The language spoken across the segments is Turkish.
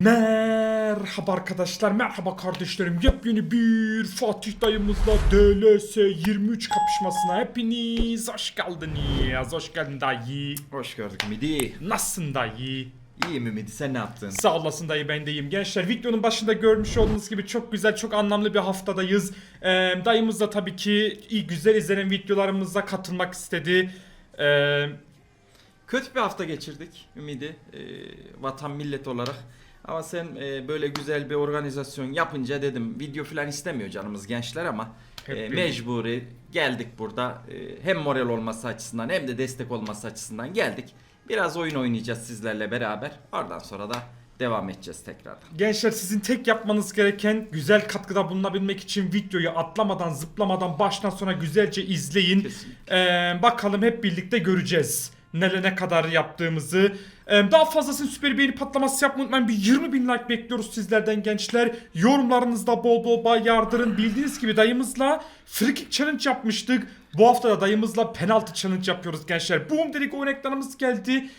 Merhaba arkadaşlar, merhaba kardeşlerim. Yepyeni bir Fatih dayımızla DLS 23 kapışmasına hepiniz hoş geldiniz. Hoş geldin dayı. Hoş gördük Midi. Nasılsın dayı? İyi mi Midi sen ne yaptın? Sağ olasın dayı ben de iyiyim. Gençler videonun başında görmüş olduğunuz gibi çok güzel, çok anlamlı bir haftadayız. Ee, dayımız da tabii ki iyi güzel izlenen videolarımıza katılmak istedi. Ee, Kötü bir hafta geçirdik Ümidi. Ee, vatan millet olarak. Ama sen e, böyle güzel bir organizasyon yapınca dedim video falan istemiyor canımız gençler ama Hep e, mecburi geldik burada. E, hem moral olması açısından hem de destek olması açısından geldik. Biraz oyun oynayacağız sizlerle beraber. Oradan sonra da devam edeceğiz tekrardan. Gençler sizin tek yapmanız gereken güzel katkıda bulunabilmek için videoyu atlamadan zıplamadan baştan sona güzelce izleyin. Ee, bakalım hep birlikte göreceğiz. Nele ne kadar yaptığımızı. Ee, daha fazlasını süper beğeni patlaması yapmayı unutmayın. Bir 20 bin like bekliyoruz sizlerden gençler. Yorumlarınızda bol bol bay yardırın. Bildiğiniz gibi dayımızla free kick challenge yapmıştık. Bu hafta da dayımızla penaltı challenge yapıyoruz gençler. Boom dedik oyun ekranımız geldi.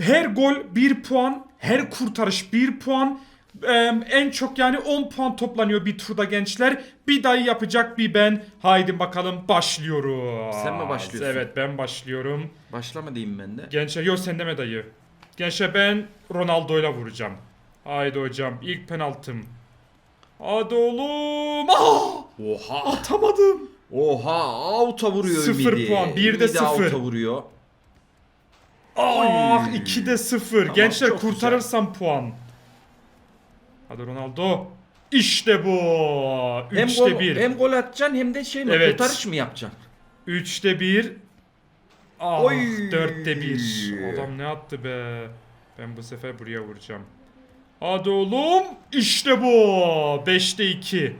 Her gol 1 puan, her kurtarış 1 puan. Ee, en çok yani 10 puan toplanıyor bir turda gençler. Bir dayı yapacak bir ben. Haydi bakalım başlıyoruz. Sen mi başlıyorsun? Evet ben başlıyorum. Başlama diyeyim ben de. Gençler yok sen deme dayı. Gençler ben Ronaldo'yla vuracağım. Haydi hocam ilk penaltım. Hadi oğlum. Aa, Oha! atamadım. Oha! Out'a vuruyor Sıfır Ümidi. puan, bir de Ümidi sıfır. out'a vuruyor. Ah Oy. 2'de 0. Tamam, Gençler çok güzel. kurtarırsam puan. Hadi Ronaldo. İşte bu. Hem 3'te gol, 1. hem gol atacaksın hem de şey mi Evet. kurtarış mı yapacaksın? 3'te 1. Ah Oy. 4'te 1. Adam ne attı be. Ben bu sefer buraya vuracağım. Hadi oğlum. İşte bu. 5'te 2.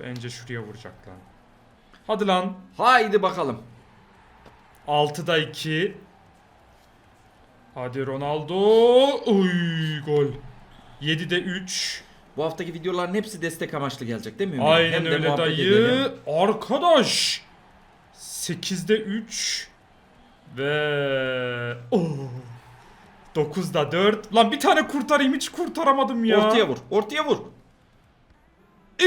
Bence şuraya vuracak lan. Hadi lan. Haydi bakalım. 6'da 2. Hadi Ronaldo. Uy gol. 7'de 3. Bu haftaki videoların hepsi destek amaçlı gelecek değil mi? Ümit? Aynen Hem de öyle muhabbet dayı. edelim. Arkadaş. 8'de 3. Ve... Oh. 9'da 4. Lan bir tane kurtarayım hiç kurtaramadım ya. Ortaya vur. Ortaya vur.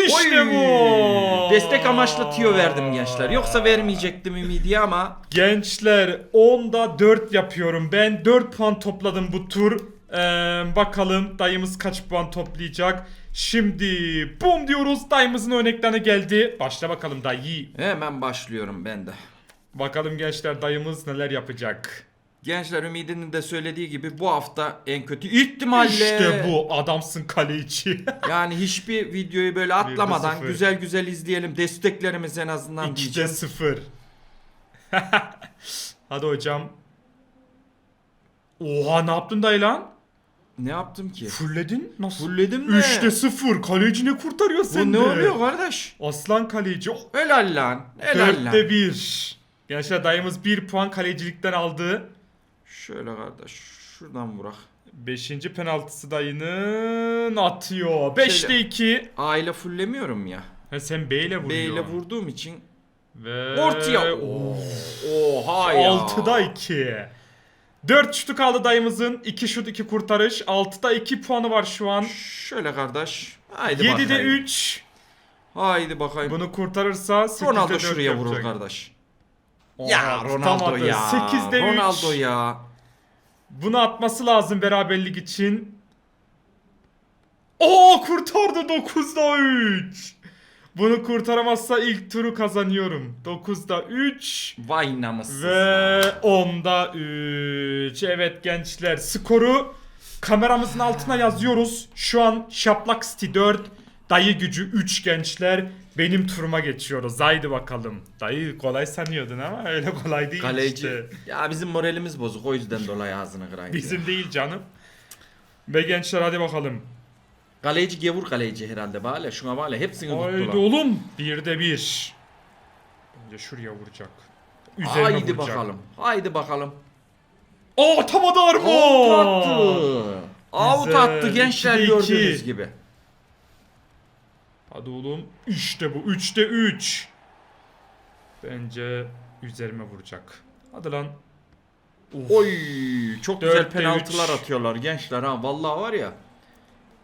İşte Oy! bu. Destek amaçlı tiyo verdim gençler. Yoksa vermeyecektim Ümidi ama Gençler 10'da 4 yapıyorum. Ben 4 puan topladım bu tur. Ee, bakalım dayımız kaç puan toplayacak. Şimdi bum diyoruz. Dayımızın örneklerine geldi. Başla bakalım dayı. hemen başlıyorum ben de. Bakalım gençler dayımız neler yapacak. Gençler Ümidi'nin de söylediği gibi bu hafta en kötü ihtimalle İşte bu adamsın kaleci. yani hiçbir videoyu böyle atlamadan sıfır. güzel güzel izleyelim. Desteklerimiz en azından 2'de diyeceğim. 0. Hadi hocam. Oha ne yaptın dayı lan? Ne yaptım ki? Fulledin? Nasıl? Fulledim de. 3'te 0. Kaleci ne kurtarıyor Bu sende? ne oluyor kardeş? Aslan kaleci. Helal lan. Helal lan. 4'te 1. Gençler dayımız 1 puan kalecilikten aldı. Şöyle kardeş şuradan vurak. 5. penaltısı dayının atıyor. 5'te Şöyle. 2. Aile fullemiyorum ya. Ha, sen B ile B vuruyorsun. ile vurduğum için Ve... ortaya. Oo. Oha ya. 6'da 2. 4 şutu kaldı dayımızın. 2 şut 2 kurtarış. 6'da 2 puanı var şu an. Şöyle kardeş. Haydi 7'de bakayım. 3. Haydi bakayım. Bunu kurtarırsa 8'de Ronaldo 4 şuraya vurur yapacak. kardeş. Ya Ronaldo tutamadı. ya. 8'de 3. Ronaldo ya. Bunu atması lazım beraberlik için. Oo kurtardı 9'da 3. Bunu kurtaramazsa ilk turu kazanıyorum. 9'da 3 Vay namussuz. ve ya. 10'da 3. Evet gençler skoru kameramızın altına yazıyoruz. Şu an Şaplak City 4, Dayı Gücü 3 gençler. Benim turuma geçiyoruz. Haydi bakalım. Dayı kolay sanıyordun ama öyle kolay değil Kaleci. işte. Ya bizim moralimiz bozuk o yüzden dolayı ağzını kırayım. Bizim ya. değil canım. Ve gençler hadi bakalım. Kaleci gevur kaleci herhalde bale. Şuna bale hepsini Haydi tuttular. oğlum. Bir de bir. Bence şuraya vuracak. Üzerine Haydi vuracak. bakalım. Haydi bakalım. Aa atamadı Armo. Out attı. Out attı gençler İkide iki. gördüğünüz gibi. Hadi oğlum. İşte bu. Üçte üç. Bence üzerime vuracak. Hadi lan. Of. Oy çok güzel penaltılar üç. atıyorlar gençler ha. Vallahi var ya.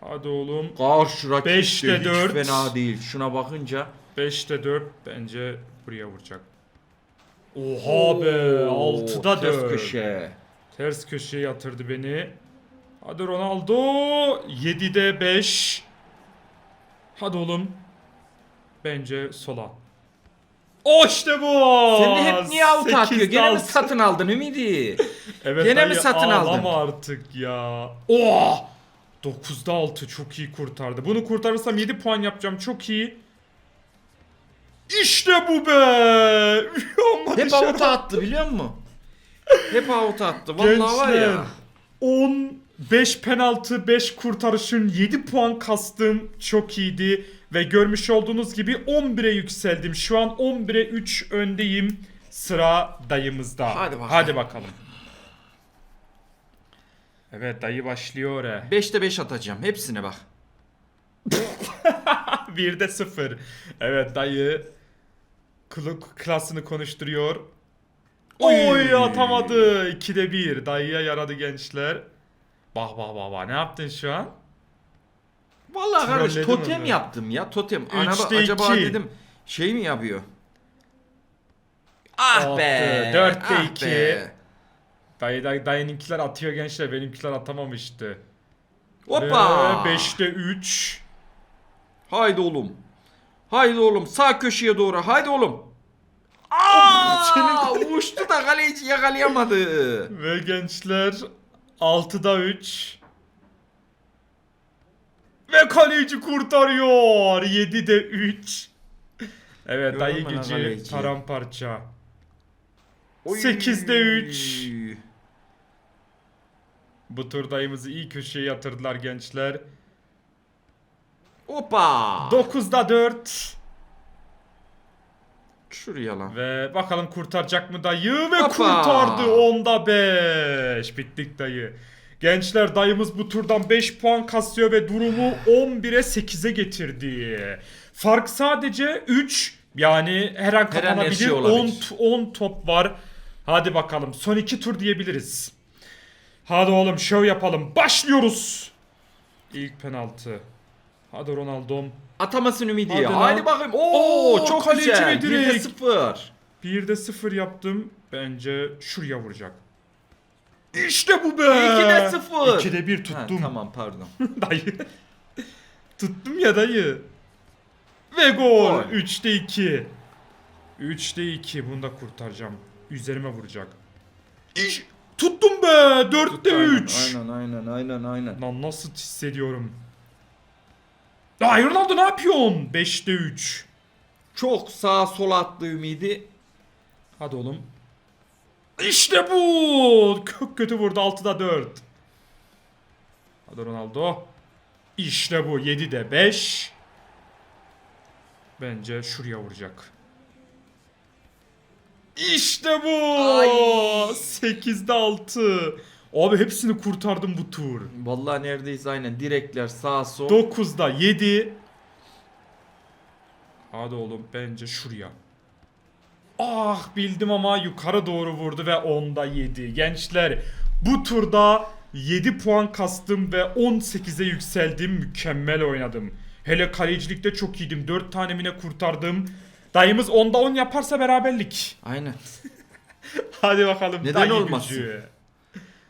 Hadi oğlum. Karşı rakip Beşte de hiç dört. fena değil. Şuna bakınca. 5'te 4 bence buraya vuracak. Oha be. Oo, 6'da ters 4. köşe. Ters köşeye yatırdı beni. Hadi Ronaldo. 7'de 5. Hadi oğlum. Bence sola. O işte bu. Sen de hep niye out atıyor? Gene mi satın aldın Ümidi? Evet, Gene mi satın aldın? ağlama artık ya. Oh! 9'da 6 çok iyi kurtardı. Bunu kurtarırsam 7 puan yapacağım. Çok iyi. İşte bu be. Hep dışarı- out attı biliyor musun? Hep out attı. Vallahi var Gençler, ya. 10 5 penaltı 5 kurtarışın 7 puan kastım çok iyiydi ve görmüş olduğunuz gibi 11'e yükseldim. Şu an 11'e 3 öndeyim. Sıra dayımızda. Hadi bakalım. Hadi bakalım. Evet dayı başlıyor. he. 5'te 5 atacağım. Hepsine bak. 1'de 0. Evet dayı klı- klasını konuşturuyor. Oy. Oy atamadı. 2'de 1. Dayıya yaradı gençler. Bak bak bak bak ne yaptın şu an? Vallahi kardeş totem onu. yaptım ya totem. Ana, Üçte acaba iki. dedim şey mi yapıyor? Ah Attı. be. Dörtte ah iki. be. Dayı, dayı, dayınınkiler atıyor gençler benimkiler atamamıştı. Hoppa. 5'te 3. Haydi oğlum. Haydi oğlum sağ köşeye doğru. Haydi oğlum. Aa, uçtu da kaleci yakalayamadı. Ve gençler 6'da 3. Ve kaleci kurtarıyor. 7'de 3. Evet dayı Görme lan gücü kaleci. paramparça. Oy. 8'de 3. Bu tur dayımızı iyi köşeye yatırdılar gençler. Hoppa. 9'da 4. Şuraya lan. Ve bakalım kurtaracak mı dayı ve Hoppa. kurtardı 10'da 5. Bittik dayı. Gençler dayımız bu turdan 5 puan kasıyor ve durumu 11'e 8'e getirdi. Fark sadece 3 yani her an Her an her kapanabilir şey 10, olabilir. 10 top var. Hadi bakalım son 2 tur diyebiliriz. Hadi oğlum şov yapalım. Başlıyoruz. İlk penaltı. Hadi Ronaldo'm. Atamasın Ümidi. Hadi Haydi, lan. bakayım. Oo, Oo, çok kaleci güzel. ve 1'de direkt. 0. 1'de 0 yaptım. Bence şuraya vuracak. İşte bu be. 2'de 0. 2'de 1 tuttum. tamam pardon. dayı. tuttum ya dayı. Ve gol. Gol. 3'te 2. 3'te 2. Bunu da kurtaracağım. Üzerime vuracak. İş. Tuttum be. 4'te 3. Aynen aynen aynen aynen. Lan nasıl hissediyorum. Ay Ronaldo ne yapıyorsun? 5'te 3. Çok sağa sola attı Ümidi. Hadi oğlum. İşte bu. Çok kötü vurdu 6'da 4. Hadi Ronaldo. İşte bu 7'de 5. Bence şuraya vuracak. İşte bu. Ay. 8'de 6. Abi hepsini kurtardım bu tur. Vallahi neredeyiz aynen. Direkler sağ sol. 9'da 7. Hadi oğlum bence şuraya. Ah bildim ama yukarı doğru vurdu ve 10'da 7. Gençler bu turda 7 puan kastım ve 18'e yükseldim. Mükemmel oynadım. Hele kalecilikte çok iyiydim. 4 tane mine kurtardım. Dayımız 10'da 10 yaparsa beraberlik. Aynen. Hadi bakalım. Neden olmasın? gücü.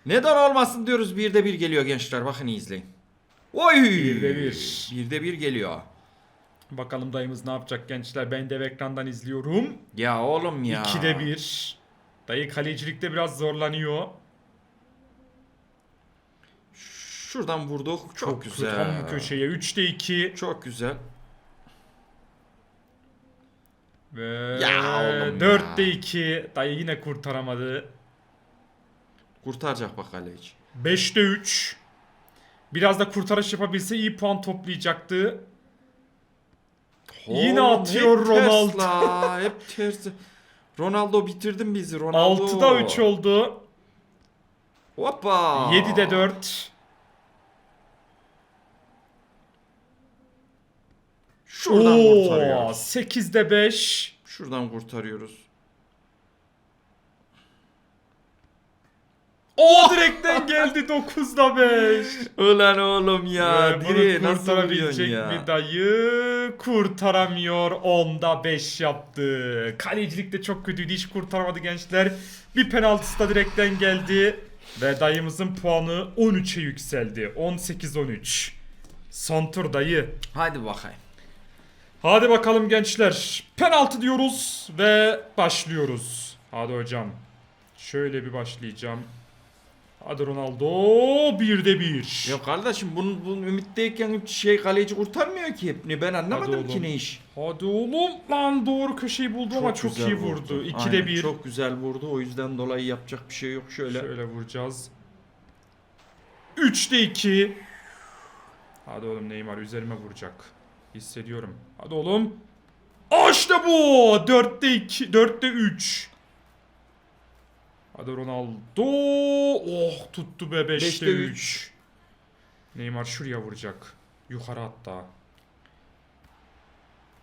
Neden olmasın diyoruz. Birde bir geliyor gençler. Bakın iyi izleyin. Oy. Birde bir. Birde bir geliyor. Bakalım dayımız ne yapacak gençler. Ben dev ekrandan izliyorum. Ya oğlum ya. 2'de 1. Dayı kalecilikte biraz zorlanıyor. Şuradan vurduk. Çok, güzel. Tam köşeye. 3'te 2. Çok güzel. Ve Ya oğlum 4'te ya. 2. Dayı yine kurtaramadı. Kurtaracak bak kaleci. 5'te 3. Biraz da kurtarış yapabilse iyi puan toplayacaktı. Yine Oğlum, atıyor hep Ronaldo. Ters la, hep tersi. Ronaldo bitirdin bizi Ronaldo. 6'da 3 oldu. Hoppa. 7'de 4. Şuradan Oo, kurtarıyoruz. 8'de 5. Şuradan kurtarıyoruz. O direkten geldi 9'da 5. Ulan oğlum ya. Ee, bunu Direğe nasıl vuruyorsun kurtarabilecek ya? mi dayı? Kurtaramıyor. 10'da 5 yaptı. Kalecilik de çok kötüydü. Hiç kurtaramadı gençler. Bir penaltısı da direkten geldi. Ve dayımızın puanı 13'e yükseldi. 18-13. Son tur dayı. Hadi bakayım. Hadi bakalım gençler. Penaltı diyoruz ve başlıyoruz. Hadi hocam. Şöyle bir başlayacağım. Hadi Ronaldo. Bir de bir. Ya kardeşim bunun, bunun ümitteyken şey kaleci kurtarmıyor ki. Ne ben anlamadım Hadi ki oğlum. ne iş. Hadi oğlum lan doğru köşeyi buldu ama çok güzel iyi vurdu. 2'de Aynen, 1. Çok güzel vurdu. O yüzden dolayı yapacak bir şey yok şöyle. Şöyle vuracağız. 3'te 2. Hadi oğlum Neymar üzerime vuracak. Hissediyorum. Hadi oğlum. Aa işte bu. 4'te 2. 4'te 3. Hadi Ronaldo. Oh tuttu be 5'te Beşte 3. Neymar şuraya vuracak. Yukarı hatta.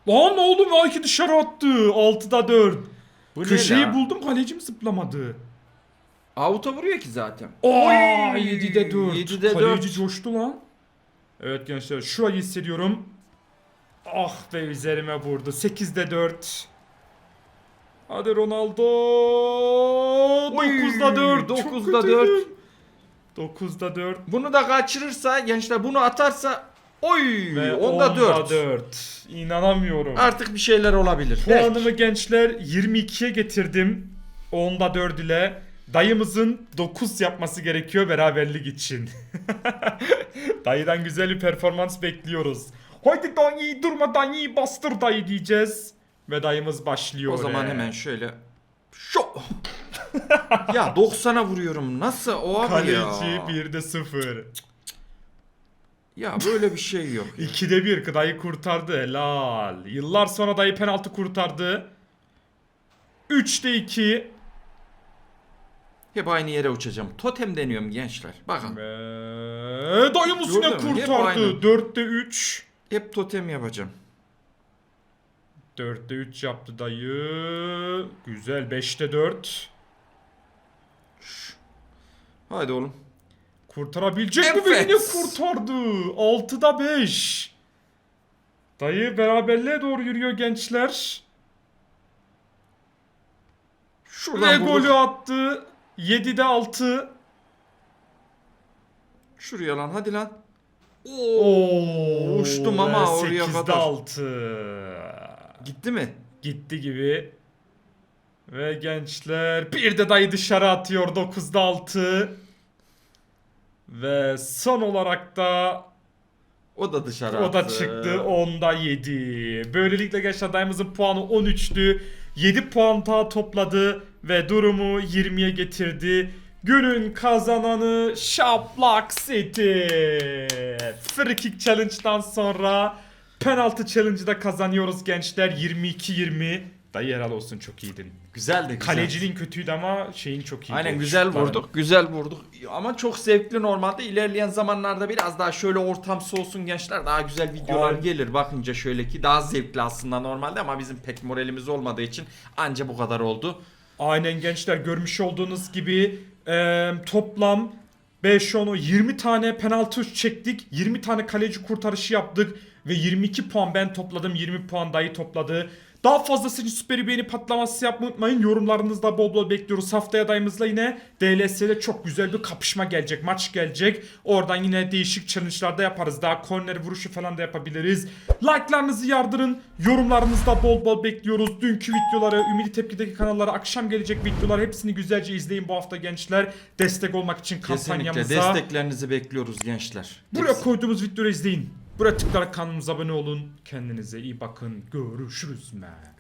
Lan oğlum belki dışarı attı. 6'da 4. Bu ne Köşeyi buldum kalecim zıplamadı. Avuta vuruyor ki zaten. Oy, Oy, 7'de 4. 7'de Kaleci 4. coştu lan. Evet gençler şurayı hissediyorum. Ah be üzerime vurdu. 8'de 4. Hadi Ronaldo. 9'da 4. 9'da 4. 9'da 4. Bunu da kaçırırsa gençler bunu atarsa oy Ve onda 10'da 4. 4. İnanamıyorum. Artık bir şeyler olabilir. Puanımı gençler 22'ye getirdim. 10'da 4 ile. Dayımızın 9 yapması gerekiyor beraberlik için. Dayıdan güzel bir performans bekliyoruz. Haydi dayı durma dayı bastır dayı diyeceğiz. Ve dayımız başlıyor. O zaman hemen şöyle şu ya 90'a vuruyorum. Nasıl o abi Kaleci ya? 1'de 0. Ya böyle bir şey yok. 2'de 1 dayı kurtardı helal. Yıllar sonra dayı penaltı kurtardı. 3'te 2. Hep aynı yere uçacağım. Totem deniyorum gençler. Bakın. Ve dayımız yine Gördün mü? Hep kurtardı. aynı. 4'te 3. Hep totem yapacağım. 4'te 3 yaptı dayı. Güzel 5'te 4. Hadi oğlum. Kurtarabilecek mi beni Evet. kurtardı. 6'da 5. Dayı beraberliğe doğru yürüyor gençler. Şuradan Ve golü attı. 7'de 6. Şuraya lan hadi lan. Oo, uçtum ama oraya 8'de kadar. 6. Gitti mi? Gitti gibi. Ve gençler bir de dayı dışarı atıyor 9'da 6. Ve son olarak da O da dışarı o da attı. çıktı 10'da 7. Böylelikle gençler dayımızın puanı 13'tü. 7 puan daha topladı ve durumu 20'ye getirdi. Günün kazananı Şaplak City. Free Kick Challenge'dan sonra penaltı challenge'ı da kazanıyoruz gençler 22-20. Dayı helal olsun çok iyiydin. Güzel de güzel. Kalecinin kötüydü ama şeyin çok iyiydi. Aynen güzel Şutların. vurduk. Güzel vurduk. Ama çok zevkli normalde. İlerleyen zamanlarda biraz daha şöyle ortamsı olsun gençler. Daha güzel videolar Aynen. gelir. Bakınca şöyle ki daha zevkli aslında normalde ama bizim pek moralimiz olmadığı için anca bu kadar oldu. Aynen gençler görmüş olduğunuz gibi e, toplam 5 10 20 tane penaltı çektik. 20 tane kaleci kurtarışı yaptık ve 22 puan ben topladım. 20 puan dayı topladı. Daha fazlası için süper beğeni patlaması yapmayı unutmayın. Yorumlarınızda bol bol bekliyoruz. Haftaya dayımızla yine DLS'de çok güzel bir kapışma gelecek. Maç gelecek. Oradan yine değişik challenge'lar da yaparız. Daha corner vuruşu falan da yapabiliriz. Like'larınızı yardırın. Yorumlarınızda bol bol bekliyoruz. Dünkü videoları, Ümidi Tepki'deki kanallara, akşam gelecek videolar hepsini güzelce izleyin bu hafta gençler. Destek olmak için Kesinlikle kampanyamıza. desteklerinizi bekliyoruz gençler. Buraya Hepsi. koyduğumuz videoları izleyin. Buraya tıklayarak kanalımıza abone olun. Kendinize iyi bakın. Görüşürüz. Man.